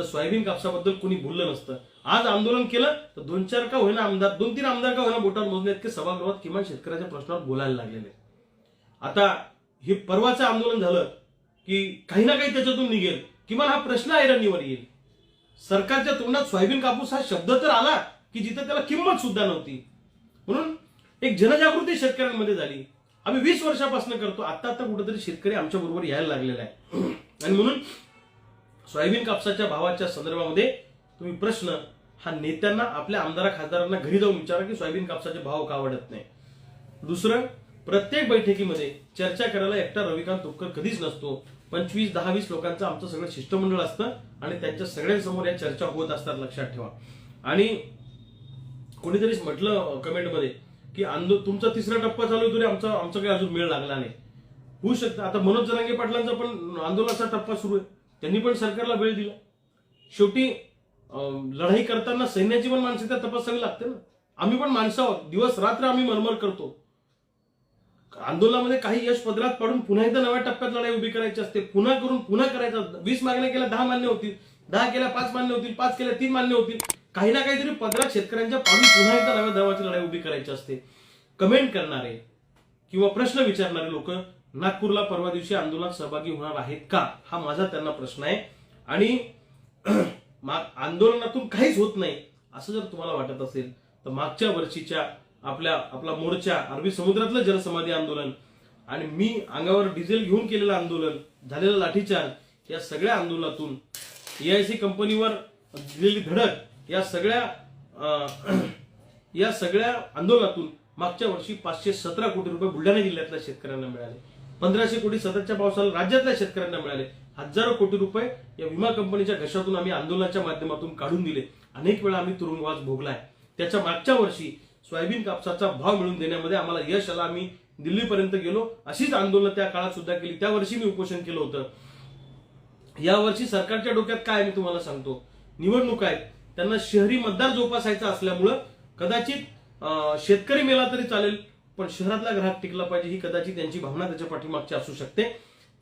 तर सोयाबीन कापसाबद्दल कोणी बोललं नसतं. आज आंदोलन केलं तर दोन चार का होईना आमदार दोन तीन आमदार का होईना बोटावर मोजण्यात इतके सभागृहात किमान शेतकऱ्याच्या प्रश्नावर बोलायला लागलेले आता हे परवाचं आंदोलन झालं की काही ना काही त्याच्यातून निघेल. किमान हा प्रश्न ऐरणीवर येईल. सरकारच्या तोंडात सोयाबीन कापूस हा शब्द तर आला की जिथे त्याला किंमत सुद्धा नव्हती. म्हणून एक जनजागृती शेतकऱ्यांमध्ये झाली. आम्ही वीस वर्षापासून करतो. आता आता कुठेतरी शेतकरी आमच्या बरोबर यायला लागलेला आहे. आणि म्हणून सोयाबीन कापसाच्या भावाच्या संदर्भामध्ये तुम्ही प्रश्न हा नेत्यांना आपल्या आमदारा खासदारांना घरी जाऊन विचारा की सोयाबीन कापसाचे भाव का वाढत नाही. दुसरं प्रत्येक बैठकीमध्ये चर्चा करायला एकटा रविकांत तुपकर कधीच नसतो. पंचवीस दहा वीस लोकांचं आमचं सगळं शिष्टमंडळ असतं आणि त्यांच्या सगळ्यांसमोर या चर्चा होत असतात लक्षात ठेवा. आणि कोणीतरी म्हटलं कमेंटमध्ये की आंदो तुमचा तिसरा टप्पा चालू आहे तरी आमचा आमचा काही अजून मेळ लागला नाही. होऊ शकतं. आता मनोज जरांगे पाटलांचा पण आंदोलनाचा टप्पा सुरू आहे. त्यांनी पण सरकारला वेळ दिला. शेवटी लढाई करताना सैन्याची पण मानसिकता तपासावी लागते ना. आम्ही पण माणसं आहोत. दिवस रात्र आम्ही मरमर करतो. आंदोलनामध्ये काही यश पदरात पाडून पुन्हा एकदा नव्या टप्प्यात लढाई उभी करायची असते. पुन्हा करून पुन्हा करायचं वीस मागण्या केल्या दहा मान्य होतील. दहा केल्या पाच मान्य होतील. पाच केल्या तीन मान्य होतील. काही ना काहीतरी पदरात शेतकऱ्यांच्या पाडून पुन्हा एकदा नव्या धर्माची लढाई उभी करायची असते. कमेंट करणारे किंवा प्रश्न विचारणारे लोक नागपूरला परवा दिवशी आंदोलनात सहभागी होणार आहेत का? हा माझा त्यांना प्रश्न आहे. आणि आंदोलनातून काहीच होत नाही असं जर तुम्हाला वाटत असेल तर मागच्या वर्षीच्या आपल्या आपला मोर्चा अरबी समुद्रातलं जलसमाधी आंदोलन आणि मी अंगावर डिझेल घेऊन केलेलं आंदोलन झालेलं लाठीचार्ज या सगळ्या आंदोलनातून एआयसी कंपनीवर दिलेली धडक या सगळ्या अं, या सगळ्या आंदोलनातून मागच्या वर्षी पाचशे सतरा कोटी रुपये बुलढाणा जिल्ह्यातल्या शेतकऱ्यांना मिळाले. पंधराशे कोटी सततच्या पावसाला राज्यातल्या शेतकऱ्यांना मिळाले. हजारो कोटी रुपये या विमा कंपनीच्या घशातून आम्ही आंदोलनाच्या माध्यमातून काढून दिले. अनेक वेळा आम्ही तुरुंगवास भोगलाय. त्याच्या मागच्या वर्षी सोयाबीन कापसाचा भाव मिळवून देण्यामध्ये आम्हाला यश आलं. आम्ही दिल्लीपर्यंत गेलो. अशीच आंदोलन त्या काळात सुद्धा केली. त्या वर्षी मी उपोषण केलं होतं. यावर्षी सरकारच्या डोक्यात काय मी तुम्हाला सांगतो. निवडणूक आहेत. त्यांना शहरी मतदार जोपासायचा असल्यामुळं कदाचित अं, शेतकरी मेला तरी चालेल. पण शहरातला ग्राहक टिकला पाहिजे ही कदाचित त्यांची भावना त्याच्या पाठीमागची असू शकते.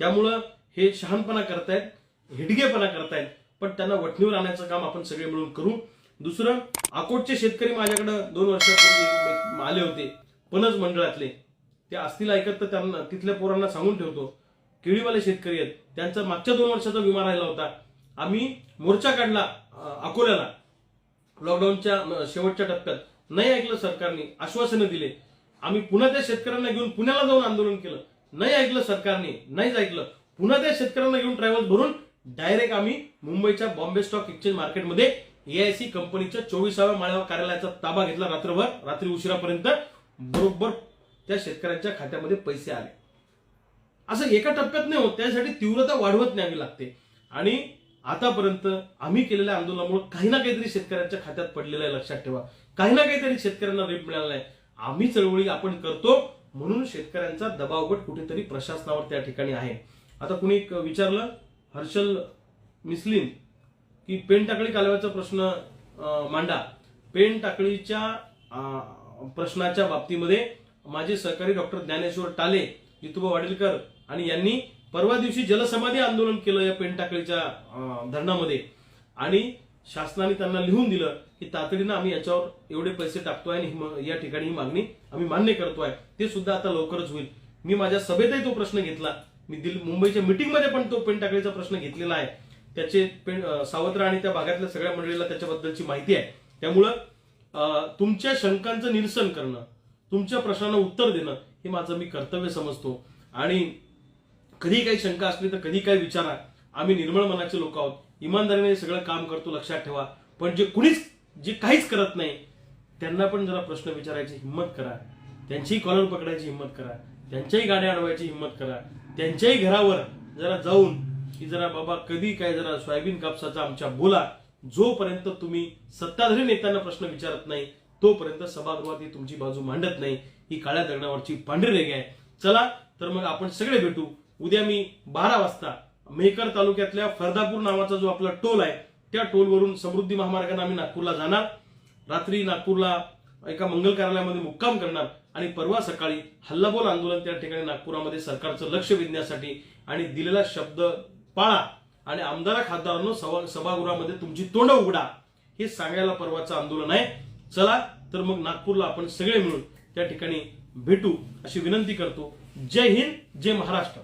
त्यामुळं हे शहाणपणा करतायत हिडगेपणा करतायत पण त्यांना वठणीवर आणायचं काम आपण सगळे मिळून करू. दुसरं अकोटचे शेतकरी माझ्याकडे दोन वर्षापूर्वी आले होते पणज मंडळातले. ते असतील ऐकत तर त्यांना तिथल्या पोरांना सांगून ठेवतो केळीवाले शेतकरी आहेत. त्यांचा मागच्या दोन वर्षाचा विमा राहिला होता. आम्ही मोर्चा काढला अकोल्याला. लॉकडाऊनच्या शेवटच्या टप्प्यात. नाही ऐकलं सरकारने आश्वासनं दिले. आम्ही पुन्हा त्या शेतकऱ्यांना घेऊन पुण्याला जाऊन आंदोलन केलं. नाही ऐकलं सरकारने नाहीच ऐकलं. पुन्हा त्या शेतकऱ्यांना घेऊन ट्रॅव्हल भरून डायरेक्ट आम्ही मुंबईच्या बॉम्बे स्टॉक एक्सचेंज मार्केटमध्ये एआयसी कंपनीच्या चोवीसाव्या माळ्यावर कार्यालयाचा ताबा घेतला रात्रभर रात्री उशिरापर्यंत. बरोबर त्या शेतकऱ्यांच्या खात्यामध्ये पैसे आले. असं एका टप्प्यात नाही होत त्यासाठी तीव्रता वाढवत न्यावी लागते. आणि आतापर्यंत आम्ही केलेल्या आंदोलनामुळे काही ना काहीतरी शेतकऱ्यांच्या खात्यात पडलेलं आहे लक्षात ठेवा. काही ना काहीतरी शेतकऱ्यांना रेट मिळाला आहे. आम्ही चळवळी आपण करतो म्हणून शेतकऱ्यांचा दबावगट कुठेतरी प्रशासनावर त्या ठिकाणी आहे. आता कुणी एक विचारलं हर्षल मिसलिन की पेन टाकळी कालव्याचा प्रश्न मांडा. पेन टाकळीच्या प्रश्नाच्या बाबतीमध्ये माझे सहकारी डॉक्टर ज्ञानेश्वर टाले जितुबा वाडेलकर आणि यांनी परवा दिवशी जलसमाधी आंदोलन केलं या पेन टाकळीच्या धरणामध्ये. आणि शासनाने त्यांना लिहून दिलं की तातडीनं आम्ही याच्यावर एवढे पैसे टाकतोय आणि या ठिकाणी ही मागणी आम्ही मान्य करतोय. ते सुद्धा आता लवकरच होईल. मी माझ्या सभेतही तो प्रश्न घेतला. मी दिल्ली मुंबईच्या मिटिंगमध्ये पण तो पेन टाकळीचा प्रश्न घेतलेला आहे. त्याचे पेन सावत्र आणि त्या भागातल्या सगळ्या मंडळीला त्याच्याबद्दलची माहिती आहे. त्यामुळं तुमच्या शंकांचं निरसन करणं तुमच्या प्रश्नांना उत्तर देणं हे माझं मी कर्तव्य समजतो. आणि कधी काही शंका असली तर कधी काही विचारा. आम्ही निर्मळ मनाचे लोक आहोत. इमानदारीने सगळं काम करतो लक्षात ठेवा. पण जे कुणीच जे काहीच करत नाही त्यांना पण जरा प्रश्न विचारायची हिंमत करा. त्यांचीही कॉलर पकडायची हिंमत करा. त्यांच्याही गाड्या अडवायची हिंमत करा. त्यांच्याही घरावर जरा जाऊन की जरा बाबा कधी काय जरा सोयाबीन कापसाचा आमच्या बोला. जोपर्यंत तुम्ही सत्ताधारी नेत्यांना प्रश्न विचारत नाही तोपर्यंत सभागृहात ही तुमची बाजू मांडत नाही. ही काळ्या दगडावरची पांढरी रेग आहे. चला तर मग आपण सगळे भेटू. उद्या मी बारा वाजता मेहकर तालुक्यातल्या फरदापूर नावाचा जो आपला टोल आहे त्या टोलवरून समृद्धी महामार्गाने आम्ही नागपूरला जाणार. रात्री नागपूरला एका मंगल कार्यालयामध्ये मुक्काम करणार आणि परवा सकाळी हल्लाबोल आंदोलन त्या ठिकाणी नागपुरामध्ये सरकारचं लक्ष वेधण्यासाठी आणि दिलेला शब्द पाळा आणि आमदारा खासदारांनो सभा सभागृहामध्ये तुमची तोंड उघडा. हे सांगायला परवाचं आंदोलन आहे. चला तर मग नागपूरला आपण सगळे मिळून त्या ठिकाणी भेटू अशी विनंती करतो. जय हिंद जय महाराष्ट्र.